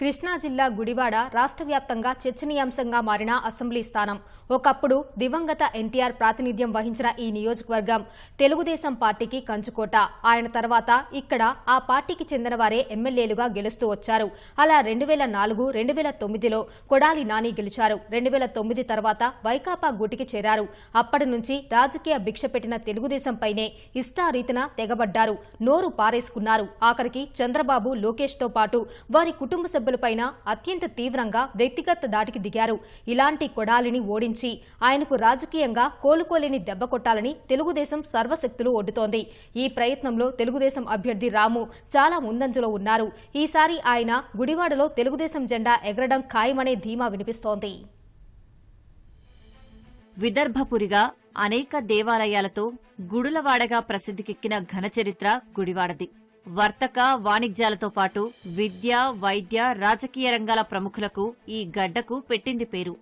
కృష్ణా జిల్లా గుడివాడ రాష్ట్ర వ్యాప్తంగా చర్చనీయాంశంగా మారిన అసెంబ్లీ స్థానం. ఒకప్పుడు దివంగత ఎన్టీఆర్ ప్రాతినిధ్యం వహించిన ఈ నియోజకవర్గం తెలుగుదేశం పార్టీకి కంచుకోట. ఆయన తర్వాత ఇక్కడ ఆ పార్టీకి చెందిన వారే ఎమ్మెల్యేలుగా గెలుస్తూ వచ్చారు. అలా రెండు వేల నాలుగు రెండు వేల తొమ్మిదిలో కొడాలి నాని గెలిచారు. రెండు వేల తొమ్మిది తర్వాత వైకాపా గూటికి చేరారు. అప్పటి నుంచి రాజకీయ భిక్ష పెట్టిన తెలుగుదేశంపైనే ఇష్టారీతిన తెగబడ్డారు. నోరు పారేసుకున్నారు. ఆఖరికి చంద్రబాబు లోకేష్తో పాటు వారి కుటుంబ సభ్యులపైన అత్యంత తీవ్రంగా వ్యక్తిగత దాడికి దిగారు. ఇలాంటి కొడాలిని ఓడించి ఆయనకు రాజకీయంగా కోలుకోలేని దెబ్బ కొట్టాలని తెలుగుదేశం సర్వశక్తులు ఒడ్డుతోంది. ఈ ప్రయత్నంలో తెలుగుదేశం అభ్యర్థి రాము చాలా ముందంజలో ఉన్నారు. ఈసారి ఆయన గుడివాడలో తెలుగుదేశం జెండా ఎగరడం ఖాయమనే ధీమా వినిపిస్తోంది. విదర్భపురిగా అనేక దేవాలయాలతో గుడులవాడగా ప్రసిద్ధికెక్కిన ఘనచరిత్ర గుడివాడది. వర్తక వాణిజ్యాలతో పాటు విద్య వైద్య రాజకీయ రంగాల ప్రముఖులకు ఈ గడ్డకు పెట్టింది పేరు.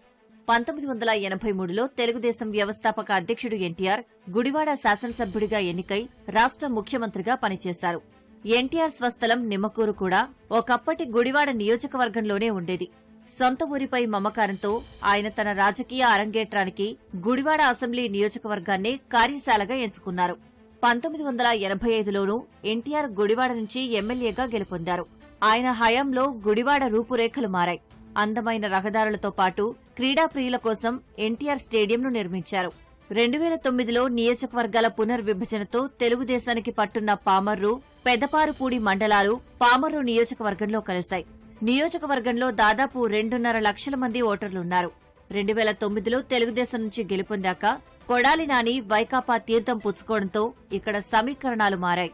పంతొమ్మిది వందల ఎనభై మూడులో తెలుగుదేశం వ్యవస్థాపక అధ్యక్షుడు ఎన్టీఆర్ గుడివాడ శాసనసభ్యుడిగా ఎన్నికై రాష్ట్ర ముఖ్యమంత్రిగా పనిచేశారు. ఎన్టీఆర్ స్వస్థలం నిమ్మకూరు కూడా ఒకప్పటి గుడివాడ నియోజకవర్గంలోనే ఉండేది. సొంత ఊరిపై మమకారంతో ఆయన తన రాజకీయ అరంగేట్రానికి గుడివాడ అసెంబ్లీ నియోజకవర్గాన్నే కార్యశాలగా ఎంచుకున్నారు. పంతొమ్మిది వందల ఎనభై ఐదులోనూ ఎన్టీఆర్ గుడివాడ నుంచి ఎమ్మెల్యేగా గెలుపొందారు. ఆయన హయాంలో గుడివాడ రూపురేఖలు మారాయి. అందమైన రహదారులతో పాటు క్రీడా ప్రియుల కోసం ఎన్టీఆర్ స్టేడియంను నిర్మించారు. రెండు వేల తొమ్మిదిలో నియోజకవర్గాల పునర్విభజనతో తెలుగుదేశానికి పట్టున్న పామర్రు పెదపారుపూడి మండలాలు పామర్రు నియోజకవర్గంలో కలిశాయి. నియోజకవర్గంలో దాదాపు రెండున్నర లక్షల మంది ఓటర్లున్నారు రెండు వేల తొమ్మిదిలో తెలుగుదేశం నుంచి గెలుపొందాక కొడాలి నాని వైకాపా తీర్థం పుచ్చుకోవడంతో ఇక్కడ సమీకరణాలు మారాయి.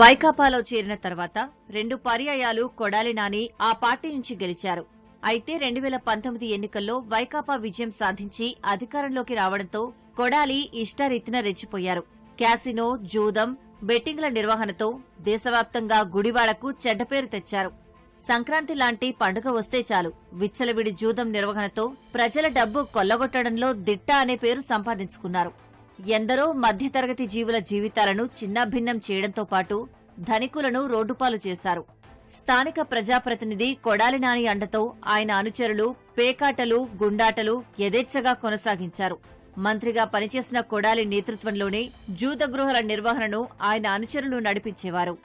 వైకాపాలో చేరిన తర్వాత రెండు పర్యాయాలు కొడాలి నాని ఆ పార్టీ నుంచి గెలిచారు. అయితే రెండు వేల పంతొమ్మిది ఎన్నికల్లో వైకాపా విజయం సాధించి అధికారంలోకి రావడంతో కొడాలి ఇష్టారీతిన రెచ్చిపోయారు. క్యాసినో జూదం బెట్టింగ్ల నిర్వహణతో దేశవ్యాప్తంగా గుడివాడకు చెడ్డ పేరు తెచ్చారు. సంక్రాంతి లాంటి పండుగ వస్తే చాలు. విచ్చలవిడి జూదం నిర్వహణతో ప్రజల డబ్బు కొల్లగొట్టడంలో దిట్ట అనే పేరు సంపాదించుకున్నారు. ఎందరో మధ్యతరగతి జీవుల జీవితాలను చిన్నాభిన్నం చేయడంతో పాటు ధనికులను రోడ్డుపాలు చేశారు. స్థానిక ప్రజాప్రతినిధి కొడాలి నాని అండతో ఆయన అనుచరులు పేకాటలు గుండాటలు యథేచ్ఛగా కొనసాగించారు. మంత్రిగా పనిచేసిన కొడాలి నేతృత్వంలోనే జూదగృహాల నిర్వహణను ఆయన అనుచరులు నడిపించేవారు.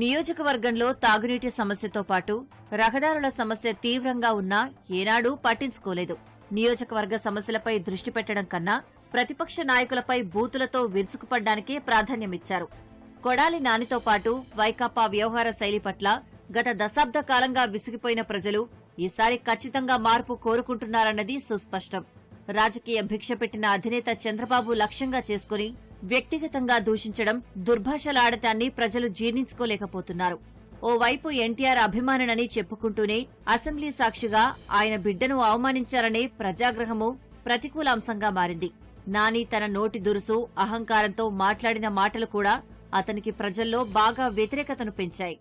నియోజకవర్గంలో తాగునీటి సమస్యతో పాటు రహదారుల సమస్య తీవ్రంగా ఉన్నా ఏనాడూ పట్టించుకోలేదు. నియోజకవర్గ సమస్యలపై దృష్టి పెట్టడం కన్నా ప్రతిపక్ష నాయకులపై బూతులతో విరుచుకుపడ్డానికే ప్రాధాన్యమిచ్చారు. కొడాలి నానితో పాటు వైకాపా వ్యవహార శైలి పట్ల గత దశాబ్ద కాలంగా విసిగిపోయిన ప్రజలు ఈసారి ఖచ్చితంగా మార్పు కోరుకుంటున్నారన్నది సుస్పష్టం. రాజకీయ భిక్ష పెట్టిన అధినేత చంద్రబాబు లక్ష్యంగా చేసుకుని వ్యక్తిగతంగా దూషించడం దుర్భాషలాడటాన్ని ప్రజలు జీర్ణించుకోలేకపోతున్నారు. ఓవైపు ఎన్టీఆర్ అభిమానునని చెప్పుకుంటూనే అసెంబ్లీ సాక్షిగా ఆయన బిడ్డను అవమానించారనే ప్రజాగ్రహము ప్రతికూల అంశంగా మారింది. నాని తన నోటి దురుసు అహంకారంతో మాట్లాడిన మాటలు కూడా అతనికి ప్రజల్లో బాగా వ్యతిరేకతను పెంచాయి.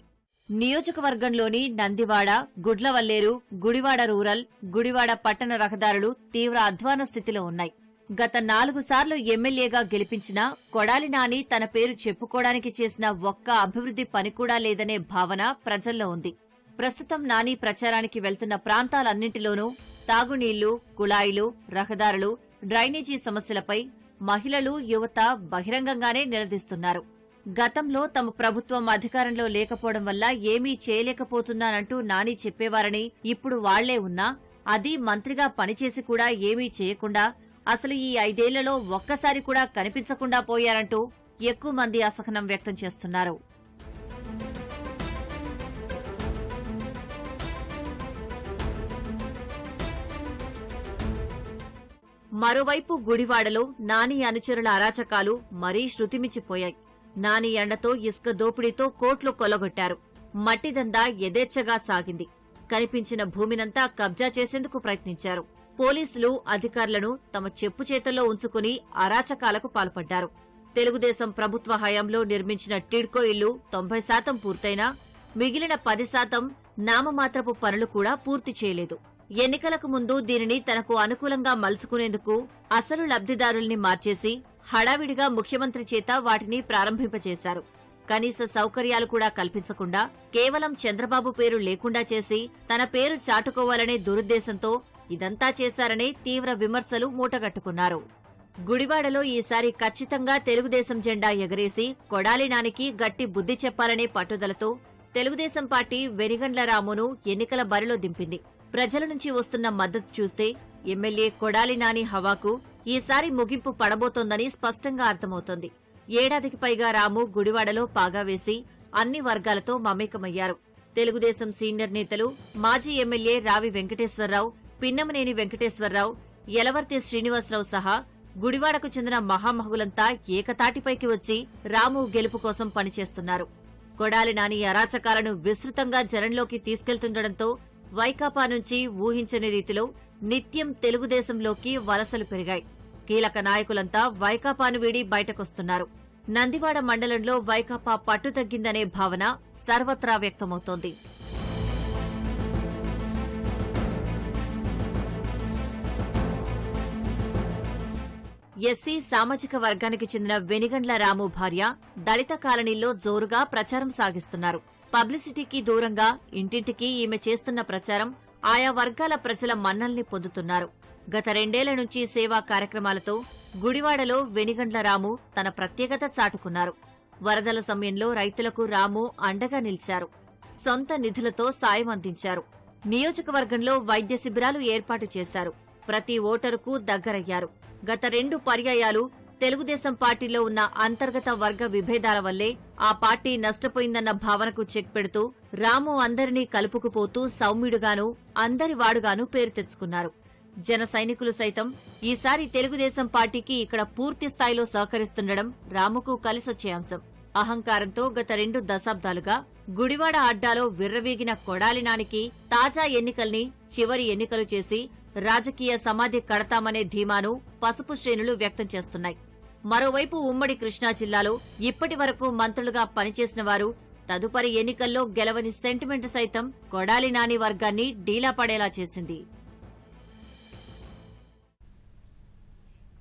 నియోజకవర్గంలోని నందివాడ గుడ్లవల్లేరు గుడివాడ రూరల్ గుడివాడ పట్టణ రహదారులు తీవ్ర అధ్వాన స్థితిలో ఉన్నాయి. గత నాలుగు సార్లు ఎమ్మెల్యేగా గెలిపించిన కొడాలి నాని తన పేరు చెప్పుకోవడానికి చేసిన ఒక్క అభివృద్ధి పని కూడా లేదనే భావన ప్రజల్లో ఉంది. ప్రస్తుతం నాని ప్రచారానికి వెళ్తున్న ప్రాంతాలన్నింటిలోనూ తాగునీళ్ళు కుళాయిలు రహదారులు డ్రైనేజీ సమస్యలపై మహిళలు యువత బహిరంగంగానే నిలదీస్తున్నారు. గతంలో తమ ప్రభుత్వం అధికారంలో లేకపోవడం వల్ల ఏమీ చేయలేకపోతున్నానంటూ నాని చెప్పేవారని ఇప్పుడు వాళ్ళే ఉన్నా అది మంత్రిగా పనిచేసి కూడా ఏమీ చేయకుండా అసలు ఈ ఐదేళ్ళలో ఒక్కసారి కూడా కనిపించకుండా పోయారంటూ ఎక్కువ మంది అసహనం వ్యక్తం చేస్తున్నారు. మరోవైపు గుడివాడలో నాని అనుచరుల అరాచకాలు మరీ శృతిమిచిపోయాయి నాని ఎండతో ఇసుక దోపిడీతో కోట్లు కొల్లగొట్టారు. మట్టిదందా యథేచ్ఛగా సాగింది. కనిపించిన భూమినంతా కబ్జా చేసేందుకు ప్రయత్నించారు. పోలీసులు అధికారులను తమ చెప్పు చేతల్లో ఉంచుకుని అరాచకాలకు పాల్పడ్డారు. తెలుగుదేశం ప్రభుత్వ హయాంలో నిర్మించిన టిడ్కో ఇల్లు తొంభై శాతం పూర్తయినా మిగిలిన పది శాతం నామమాత్రపు పనులు కూడా పూర్తి చేయలేదు. ఎన్నికలకు ముందు దీనిని తనకు అనుకూలంగా మలుచుకునేందుకు అసలు లబ్ధిదారుల్ని మార్చేసి హడావిడిగా ముఖ్యమంత్రి చేత వాటిని ప్రారంభింపచేశారు. కనీస సౌకర్యాలు కూడా కల్పించకుండా కేవలం చంద్రబాబు పేరు లేకుండా చేసి తన పేరు చాటుకోవాలనే దురుద్దేశంతో ఇదంతా చేశారని తీవ్ర విమర్శలు మూటగట్టుకున్నారు. గుడివాడలో ఈసారి ఖచ్చితంగా తెలుగుదేశం జెండా ఎగరేసి కొడాలి నానికి గట్టి బుద్ధి చెప్పాలనే పట్టుదలతో తెలుగుదేశం పార్టీ వెనిగండ్ల రామును ఎన్నికల బరిలో దింపింది. ప్రజల నుంచి వస్తున్న మద్దతు చూస్తే ఎమ్మెల్యే కొడాలి నాని హవాకు ఈసారి ముగింపు పడబోతోందని స్పష్టంగా అర్థమవుతోంది. ఏడాదికి పైగా రాము గుడివాడలో పాగా వేసి అన్ని వర్గాలతో మమేకమయ్యారు. తెలుగుదేశం సీనియర్ నేతలు మాజీ ఎమ్మెల్యే రావి వెంకటేశ్వరరావు పిన్నమనేని వెంకటేశ్వరరావు యలవర్తి శ్రీనివాసరావు సహా గుడివాడకు చెందిన మహామహులంతా ఏకతాటిపైకి వచ్చి రాము గెలుపు కోసం పనిచేస్తున్నారు. కొడాలి నాని అరాచకాలను విస్తృతంగా జనంలోకి తీసుకెళ్తుండటంతో వైకాపా నుంచి ఊహించని రీతిలో నిత్యం తెలుగుదేశంలోకి వలసలు పెరిగాయి. కీలక నాయకులంతా వైకాపాను వీడి బయటకొస్తున్నారు. నందివాడ మండలంలో వైకాపా పట్టు తగ్గిందనే భావన సర్వత్రా వ్యక్తమవుతోంది. ఎస్సీ సామాజిక వర్గానికి చెందిన వెనిగండ్ల రాము భార్య దళిత కాలనీల్లో జోరుగా ప్రచారం సాగిస్తున్నారు. పబ్లిసిటీకి దూరంగా ఇంటింటికి ఈమె చేస్తున్న ప్రచారం ఆయా వర్గాల ప్రజల మన్నల్ని పొందుతున్నారు. గత రెండేళ్ళ నుంచి సేవా కార్యక్రమాలతో గుడివాడలో వెనిగండ్ల రాము తన ప్రత్యేకత చాటుకున్నారు. వరదల సమయంలో రైతులకు రాము అండగా నిలిచారు. సొంత నిధులతో సాయం అందించారు. నియోజకవర్గంలో వైద్య శిబిరాలు ఏర్పాటు చేశారు. ప్రతి ఓటరుకు దగ్గరయ్యారు. గత రెండు పర్యాయాలు తెలుగుదేశం పార్టీలో ఉన్న అంతర్గత వర్గ విభేదాల వల్లే ఆ పార్టీ నష్టపోయిందన్న భావనకు చెక్ పెడుతూ రాము అందరినీ కలుపుకుపోతూ సౌమ్యుడుగాను అందరివాడుగాను పేరు తెచ్చుకున్నారు. జన సైనికులు సైతం ఈసారి తెలుగుదేశం పార్టీకి ఇక్కడ పూర్తి స్థాయిలో సహకరిస్తుండడం రాముకు కలిసొచ్చే అంశం. అహంకారంతో గత రెండు దశాబ్దాలుగా గుడివాడ అడ్డాలో విర్రవీగిన కొడాలి నానికి తాజా ఎన్నికల్ని చివరి ఎన్నికలు చేసి రాజకీయ సమాధి కడతామనే ధీమాను పసుపు శ్రేణులు వ్యక్తం చేస్తున్నాయి. మరోవైపు ఉమ్మడి కృష్ణా జిల్లాలో ఇప్పటి వరకు మంత్రులుగా పనిచేసిన వారు తదుపరి ఎన్నికల్లో గెలవని సెంటిమెంట్ సైతం కొడాలి నాని వర్గాన్ని డీలా పడేలా చేసింది.